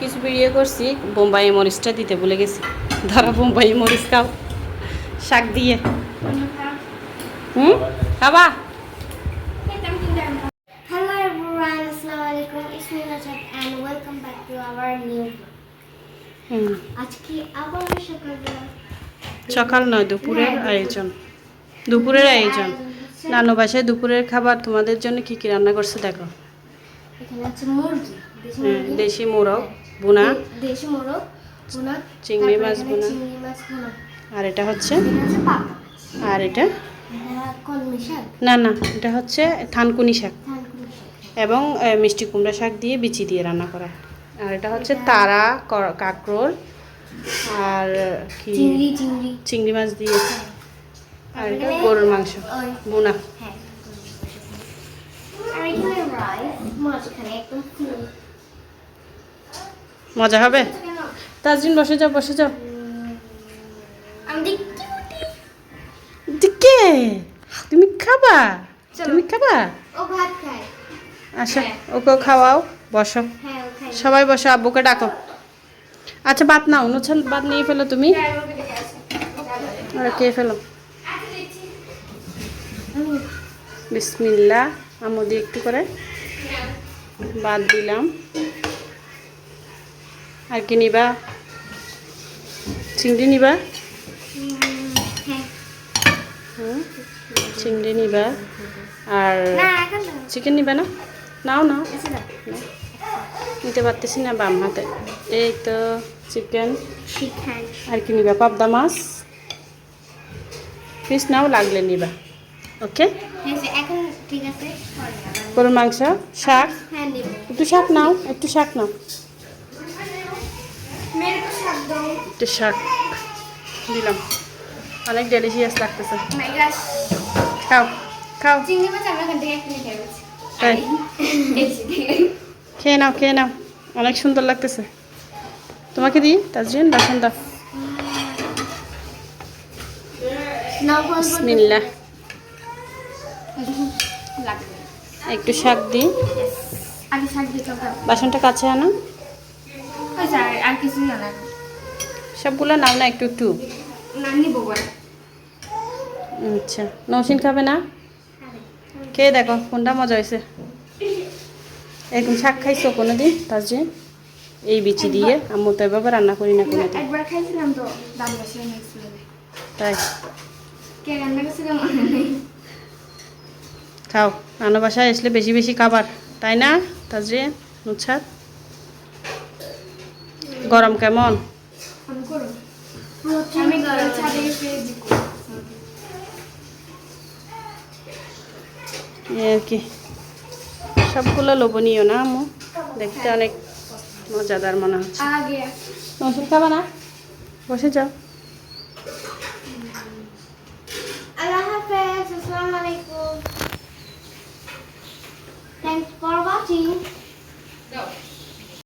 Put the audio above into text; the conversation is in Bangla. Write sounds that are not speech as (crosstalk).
কিছু ভিডিও করছি বোম্বাই মরিচটা দিতে ভুলে গেছি। ধরো বোম্বাই মরিচ খাও। শাক দিয়ে। হুম? খাবা? সকাল নয় দুপুরের আয়োজন। দুপুরের আয়োজন। নানু বাসায় দুপুরের খাবার তোমাদের জন্য কি কি রান্না করছে দেখো। এখানে আছে মুরগি দেশি হ্যাঁ, মুরগি। বুনা দেশি মোরগ ভুনা। চিংড়ি মাছ। চিংড়ি ভুনা। আর এটা হচ্ছে? আর এটা? না না এটা হচ্ছে থানকুনি শাক। এবং মিষ্টি কুমড়া শাক দিয়ে বিচি দিয়ে রান্না করা। আর এটা হচ্ছে তারা কাঁকরোল আর কি? চিংড়ি মাছ দিয়ে। আর এটা গরুর মাংস। বোনা হ্যাঁ। আর এখানে রাইস মাছ একদম ফুল মজা হবে? তাজরিন বসে যাও বসে যাও। দিকে তুমি খাবা? তুমি খাবা? ও ভাত খায়। আচ্ছা ওকে খাওয়াও বসো। হ্যাঁ সবাই বসো আব্বুকে ডাকো। আচ্ছা বাদ নাও নুছান বাদ নিয়ে ফেলো তুমি। আর কে ফেলো? বিসমিল্লা আমু দিয়ে একটু করে বাদ দিলাম। আর কি নিবা? চিংড়ি নিবা? চিংড়ি নিবা। আর চিকেন নিবা না? নাও নাও। নিতে পারতেছি না বাম হাতে। এই তো চিকেন। আর কি নিবা? পাবদা মাছ। পিস নাও লাগলে নিবা। ওকে? হ্যাঁ এখন ঠিক আছে? গরুর মাংস শাক? হ্যাঁ একটু শাক নাও একটু শাক নাও। একটু শাক দিলাম। অনেক ডেলিশিয়াস লাগতেছে। খাও খাও। খেয়ে তাই? খেয়ে নাও খেয়ে নাও। অনেক সুন্দর লাগতেছে। তোমাকে দিই তাজরিন বাসন দাও বিসমিল্লাহ। (laughs) একটু শাক দিই। বাসনটা কাছে আনো। আর কিছু না না সবগুলো নাও না একটু একটু। আচ্ছা নৌসিন খাবে না? খেয়ে দেখো কোনটা মজা হয়েছে। এরকম শাক খাইছো কোনো দিন তাজরিন এই বিচি দিয়ে আম্মু তো এভাবে রান্না করি না কোনো একবার খাইছিলাম তো তাই। কে রান্না খাও। নানা বাসায় আসলে বেশি বেশি খাবার তাই না তাজরে নুচ্ছাদ গরম কেমন? কি। সবগুলো লোভনীয় না আমু দেখতে অনেক মজাদার মনে হচ্ছে। খাবা না? বসে যাও। আল্লাহ হাফেজ আসসালামু আলাইকুম।